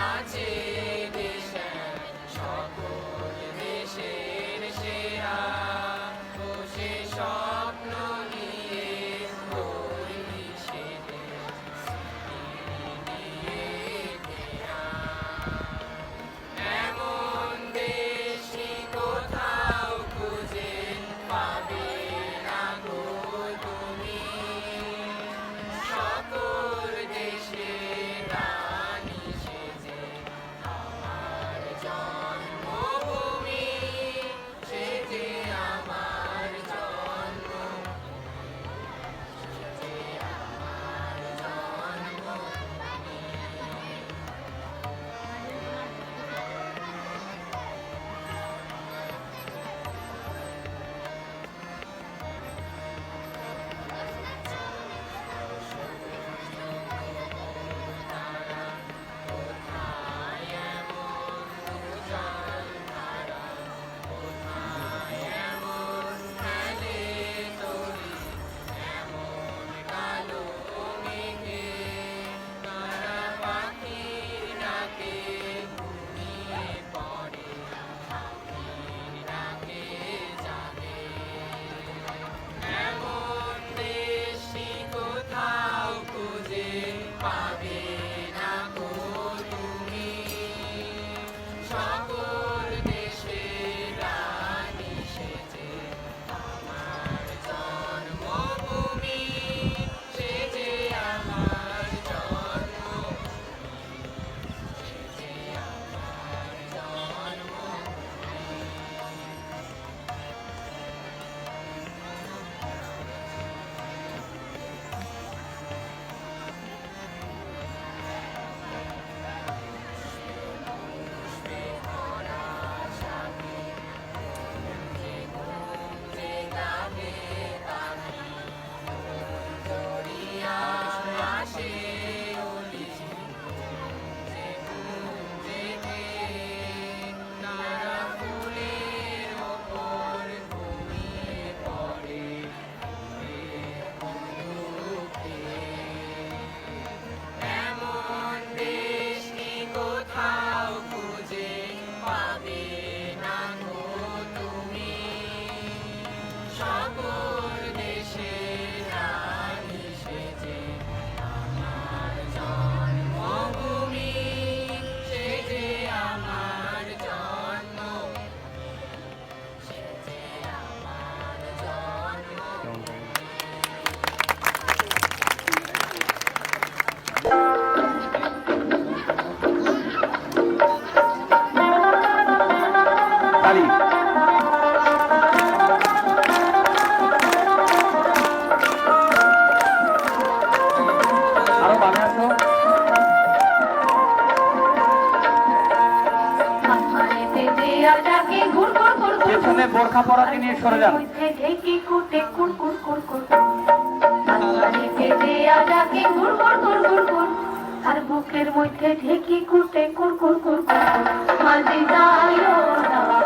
Nazi. তালি। আরও বোরখা পরা সরে যান। মধ্যে ঢেকে কুটে কুড় কুড় কুড় মাঝে যায়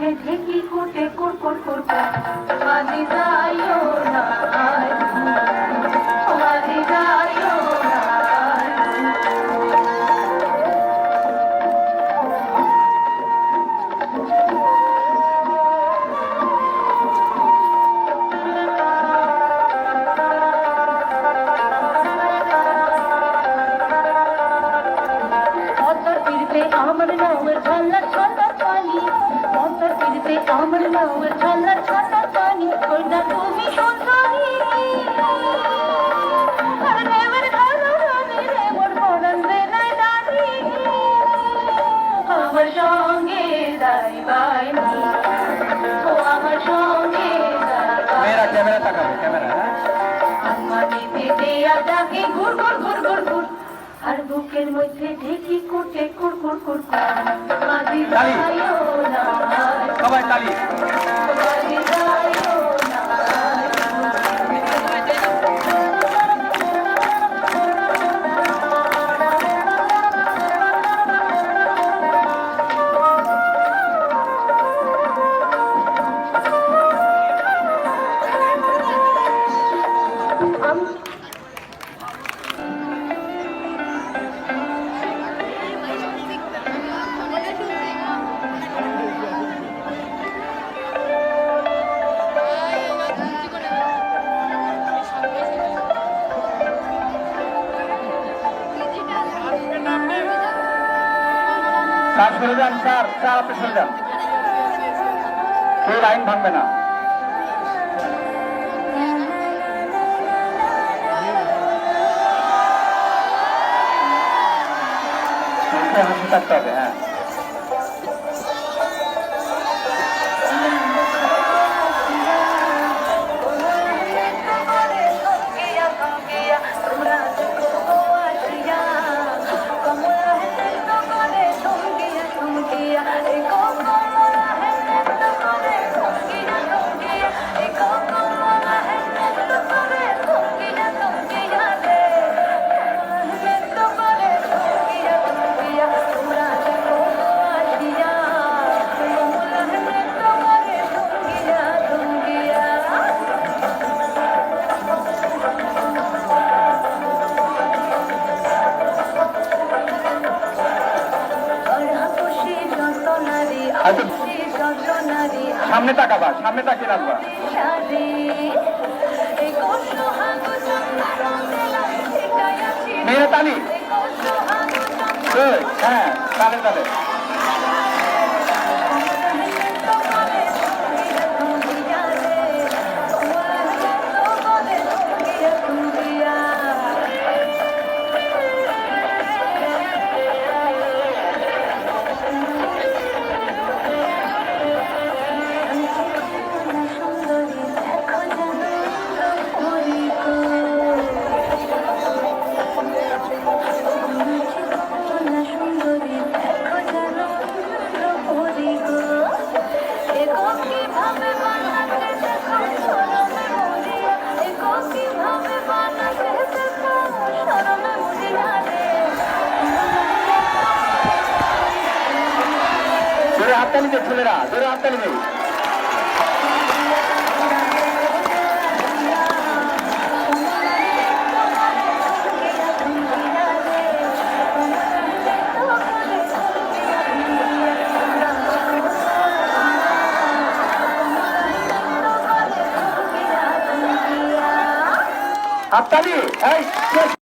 ঢেকি কোটে কোট কোট কোট মাঝি যাইও না মাঝি যাইও না অন্তর ফিরতে আমার নামের ঝল্লা ঝল্লা পানি অন্তর ফিরতে আমার নামের ঝল্লা ঝল্লা পানি কইনা তুমি সুন্দরী আর নেমের ঘালো রানী রে মোর মরণ বেলায় রানী আমার সঙ্গে যাইবাই নি ও আমার সঙ্গে যাইবাই মেয়েরা ক্যামেরা তাকাবে ক্যামেরা হ্যাঁ আমানিতে দেয়া ডাকে ঘুর ঘুর ঘুর ঘুর ঘুর আর বুকের মধ্যে ঢেকি কুটে কুড়কুড়। না। সবাই তালি। সরে যান, স্যার স্যার, আপনি সরে যান। কেউ লাইন ভাঙবে না। হাসি থাকতে হবে হ্যাঁ। সামনে তাকাবা সামনে তাকিয়ে রাখবা। মেয়েরা তালি হ্যাঁ তালে তালে। হাততালি দে ছেলেরা জোরে হাততালি দে এই